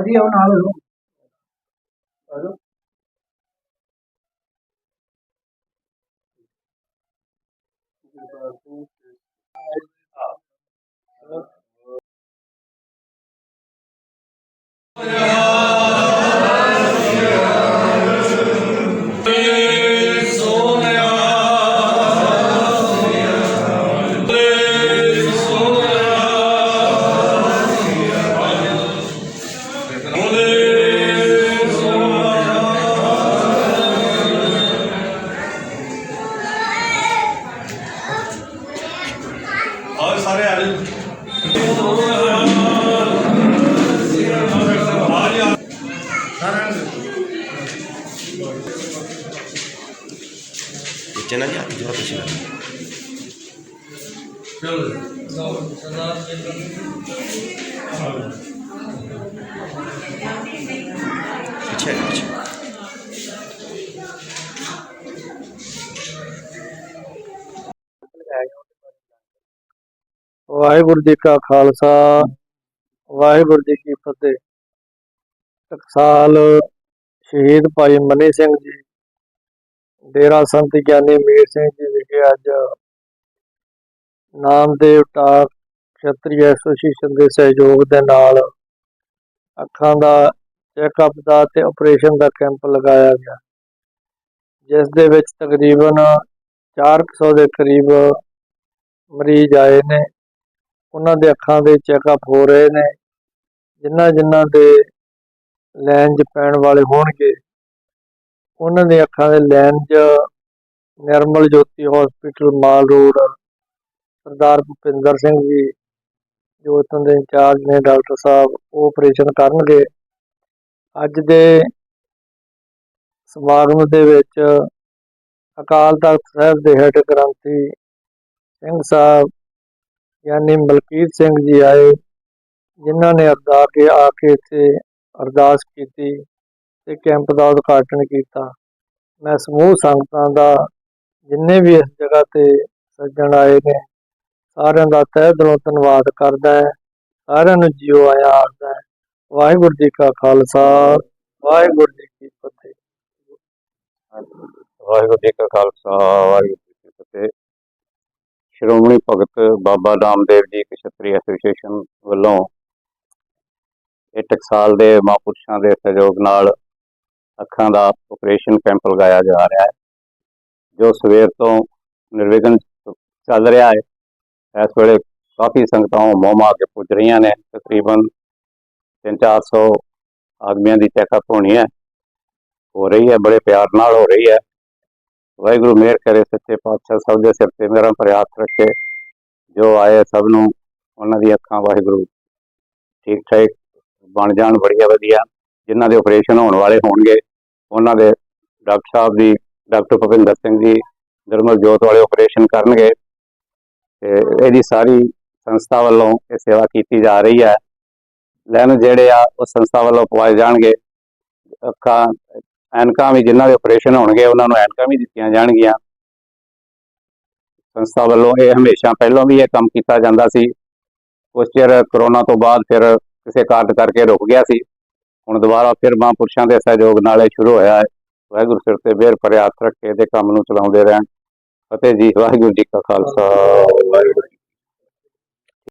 ਹੋ ਆਜੋ ਆਓ ਸਾਰੇ ਆ ਜਾਓ araya Geçen ay yaptı cevap işine. Geçer, geçer. Waheguru ji ਕਾ ਖਾਲਸਾ, ਵਾਹਿਗੁਰੂ ਜੀ ਕੀ ਫਤਿਹ। ਟਕਸਾਲ ਸ਼ਹੀਦ ਭਾਈ ਮਨੀ ਸਿੰਘ ਜੀ, ਡੇਰਾ ਸੰਤ ਗਿਆਨੀ ਮੀਰ ਸਿੰਘ ਜੀ ਵਿਖੇ ਅੱਜ ਨਾਮਦੇਵ ਟਾਕ ਖੇਤਰੀ ਐਸੋਸੀਏਸ਼ਨ ਦੇ ਸਹਿਯੋਗ ਦੇ ਨਾਲ ਅੱਖਾਂ ਦਾ ਚੈੱਕਅਪ ਦਾ ਤੇ ਆਪਰੇਸ਼ਨ ਦਾ ਕੈਂਪ ਲਗਾਇਆ ਗਿਆ। ਜਿਸ ਦੇ ਵਿੱਚ ਤਕਰੀਬਨ 400 ਦੇ ਕਰੀਬ ਮਰੀਜ਼ ਆਏ ਨੇ। ਉਹਨਾਂ ਦੇ ਅੱਖਾਂ ਦੇ ਚੈੱਕਅਪ ਹੋ ਰਹੇ ਨੇ ਜਿਨ੍ਹਾਂ ਜਿਨ੍ਹਾਂ ਦੇ ਲਾਈਨ 'ਚ ਪੈਣ ਵਾਲੇ ਹੋਣਗੇ, ਉਹਨਾਂ ਦੇ ਅੱਖਾਂ ਦੇ ਲਾਈਨ 'ਚ Nirmal Jyoti hospital mall road, Sardar Bhupinder Singh ji, ਜੋ ਇੱਥੋਂ ਦੇ ਇੰਚਾਰਜ ਨੇ ਡਾਕਟਰ ਸਾਹਿਬ, ਉਹ ਆਪਰੇਸ਼ਨ ਕਰਨਗੇ। ਅੱਜ ਦੇ ਸਮਾਗਮ ਦੇ ਵਿੱਚ ਅਕਾਲ ਤਖਤ ਸਾਹਿਬ ਦੇ ਹੈੱਡ ਗ੍ਰੰਥੀ ਸਿੰਘ ਸਾਹਿਬ ਯਾਨੀ ਮਲਕੀਤ ਸਿੰਘ ਜੀ ਆਏ, ਜਿਨ੍ਹਾਂ ਨੇ ਅਰਦਾਸ ਕੇ, ਆ ਕੇ ਇੱਥੇ ਅਰਦਾਸ ਕੀਤੀ ਤੇ ਕੈਂਪ ਦਾ ਉਦਘਾਟਨ ਕੀਤਾ। ਮੈਂ ਸਮੂਹ ਸੰਗਤਾਂ ਦਾ, ਜਿੰਨੇ ਵੀ ਇਸ ਜਗ੍ਹਾ ਤੇ ਸੱਜਣ ਆਏ ਨੇ, ਸਾਰਿਆਂ ਦਾ ਤਹਿ ਦਿਲੋਂ ਧੰਨਵਾਦ ਕਰਦਾ ਹੈ। ਸਾਰਿਆਂ ਨੂੰ ਜੀਓ ਆਇਆ ਆਖਦਾ ਹੈ। ਵਾਹਿਗੁਰੂ ਜੀ ਕਾ ਖਾਲਸਾ, ਵਾਹਿਗੁਰੂ ਜੀ ਕੀ ਫਤਿਹ। ਵਾਹਿਗੁਰੂ ਜੀ ਕਾ ਖਾਲਸਾ, ਵਾਹਿਗੁਰੂ ਸ਼੍ਰੋਮਣੀ ਭਗਤ ਬਾਬਾ ਰਾਮਦੇਵ ਜੀ ਕਸ਼ਤਰੀ ਐਸੋਸੀਏਸ਼ਨ ਵੱਲੋਂ ਇਹ ਟਕਸਾਲ ਦੇ ਮਹਾਂਪੁਰਸ਼ਾਂ ਦੇ ਸਹਿਯੋਗ ਨਾਲ ਅੱਖਾਂ ਦਾ ਆਪਰੇਸ਼ਨ ਕੈਂਪ ਲਗਾਇਆ ਜਾ ਰਿਹਾ ਹੈ, ਜੋ ਸਵੇਰ ਤੋਂ ਨਿਰਵਿਘਨ ਚੱਲ ਰਿਹਾ ਹੈ। ਇਸ ਵੇਲੇ ਕਾਫੀ ਸੰਗਤਾਂ ਮੋਮਾ ਆ ਕੇ ਪੁੱਜ ਰਹੀਆਂ ਨੇ। ਤਕਰੀਬਨ 3-400 ਆਦਮੀਆਂ ਦੀ ਚੈੱਕਅਪ ਹੋਣੀ ਹੈ। ਹੋ ਰਹੀ ਹੈ, ਬੜੇ ਪਿਆਰ ਨਾਲ ਹੋ ਰਹੀ ਹੈ। ਵਾਹਿਗੁਰੂ ਮਿਹਰ ਕਰੇ ਸੱਚੇ ਪਾਤਸ਼ਾਹ ਸਭ ਦੇ ਸਿਰ ਤੇ, ਮੇਰਾ ਪ੍ਰਯਾਸ ਰੱਖੇ। ਜੋ ਆਏ ਸਭ ਨੂੰ, ਉਹਨਾਂ ਦੀ ਅੱਖਾਂ ਵਾਹਿਗੁਰੂ ਠੀਕ ਠਾਕ ਬਣ ਜਾਣ, ਬੜੀਆ ਵਧੀਆ। ਜਿਨ੍ਹਾਂ ਦੇ ਆਪਰੇਸ਼ਨ ਹੋਣ ਵਾਲੇ ਹੋਣਗੇ, ਉਹਨਾਂ ਦੇ ਡਾਕਟਰ ਸਾਹਿਬ ਦੀ, ਡਾਕਟਰ ਭੁਪਿੰਦਰ ਸਿੰਘ ਜੀ, ਨਿਰਮਲ ਜੋਤ ਵਾਲੇ ਆਪਰੇਸ਼ਨ ਕਰਨਗੇ। ਤੇ ਇਹਦੀ ਸਾਰੀ ਸੰਸਥਾ ਵੱਲੋਂ ਇਹ ਸੇਵਾ ਕੀਤੀ ਜਾ ਰਹੀ ਹੈ। ਲੈਣ ਜਿਹੜੇ ਆ, ਉਹ ਸੰਸਥਾ ਵੱਲੋਂ ਪਵਾਏ ਜਾਣਗੇ। ਅੱਖਾਂ ਐਨਕਾਂ ਵੀ ਜਿਨ੍ਹਾਂ ਦੇ ਆਪਰੇਸ਼ਨ ਹੋਣਗੇ, ਉਹਨਾਂ ਨੂੰ ਐਨਕਾਂ ਵੀ ਦਿੱਤੀਆਂ ਜਾਣਗੀਆਂ। ਸੰਸਥਾ ਵੱਲੋਂ ਇਹ ਹਮੇਸ਼ਾ ਪਹਿਲਾਂ ਵੀ ਇਹ ਕੰਮ ਕੀਤਾ ਜਾਂਦਾ ਸੀ। ਕੁਛ ਚਿਰ ਕਰੋਨਾ ਤੋਂ ਬਾਅਦ ਫਿਰ ਕਿਸੇ ਕਾਰਨ ਕਰਕੇ ਰੁਕ ਗਿਆ ਸੀ। ਹੁਣ ਦੁਬਾਰਾ ਫਿਰ ਮਹਾਂਪੁਰਸ਼ਾਂ ਦੇ ਸਹਿਯੋਗ ਨਾਲ ਇਹ ਸ਼ੁਰੂ ਹੋਇਆ ਹੈ। ਵਾਹਿਗੁਰੂ ਸਿਰ ਤੇ ਮਿਹਰ ਭਰੇ ਰੱਖ ਕੇ ਇਹਦੇ ਕੰਮ ਨੂੰ ਚਲਾਉਂਦੇ ਰਹਿਣ। ਫਤਿਹ ਜੀ, ਵਾਹਿਗੁਰੂ ਜੀ ਕਾ ਖਾਲਸਾ। ਵਾਹਿਗੁਰੂ ਜੀ